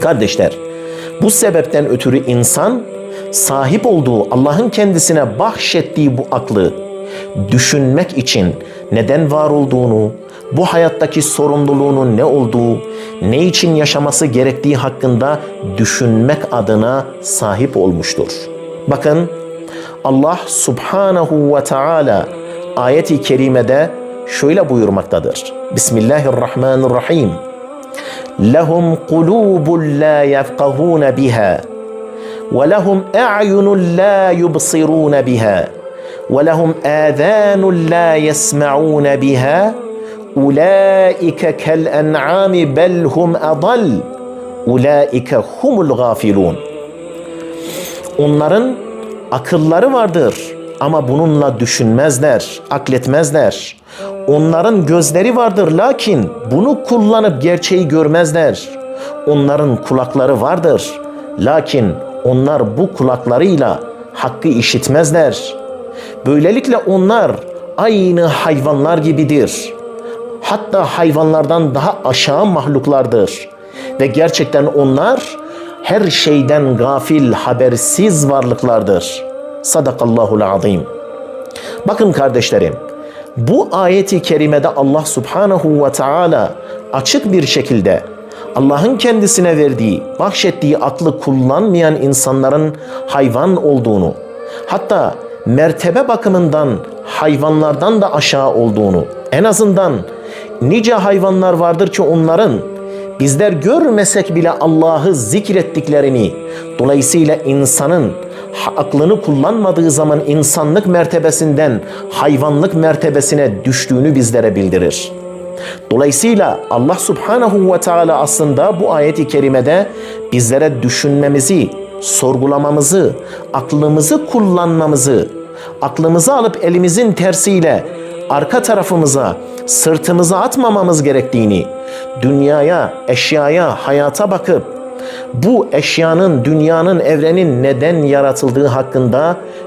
Kardeşler, bu sebepten ötürü insan sahip olduğu Allah'ın kendisine bahşettiği bu aklı düşünmek için neden var olduğunu, bu hayattaki sorumluluğunun ne olduğu, ne için yaşaması gerektiği hakkında düşünmek adına sahip olmuştur. Bakın Allah subhanahu ve taala ayeti kerimede şöyle buyurmaktadır. Bismillahirrahmanirrahim. لهم قلوب لا يفقهون بها ولهم اعين لا يبصرون بها ولهم اذان لا يسمعون بها اولئك كالانعام بل هم اضل اولئك هم الغافلون Onların akılları vardır ama bununla düşünmezler, akletmezler. Onların gözleri vardır lakin bunu kullanıp gerçeği görmezler. Onların kulakları vardır lakin onlar bu kulaklarıyla hakkı işitmezler. Böylelikle onlar aynı hayvanlar gibidir. Hatta hayvanlardan daha aşağı mahluklardır. Ve gerçekten onlar her şeyden gafil, habersiz varlıklardır. Sadakallahul azim. Bakın kardeşlerim, bu ayeti kerimede Allah subhanahu ve taala açık bir şekilde Allah'ın kendisine verdiği, bahşettiği aklı kullanmayan insanların hayvan olduğunu, hatta mertebe bakımından hayvanlardan da aşağı olduğunu, en azından nice hayvanlar vardır ki onların bizler görmesek bile Allah'ı zikrettiklerini, dolayısıyla insanın aklını kullanmadığı zaman insanlık mertebesinden hayvanlık mertebesine düştüğünü bizlere bildirir. Dolayısıyla Allah Subhanahu ve Teala aslında bu ayeti kerimede bizlere düşünmemizi, sorgulamamızı, aklımızı kullanmamızı, aklımızı alıp elimizin tersiyle arka tarafımıza, sırtımıza atmamamız gerektiğini, dünyaya, eşyaya, hayata bakıp bu eşyanın, dünyanın, evrenin neden yaratıldığı hakkında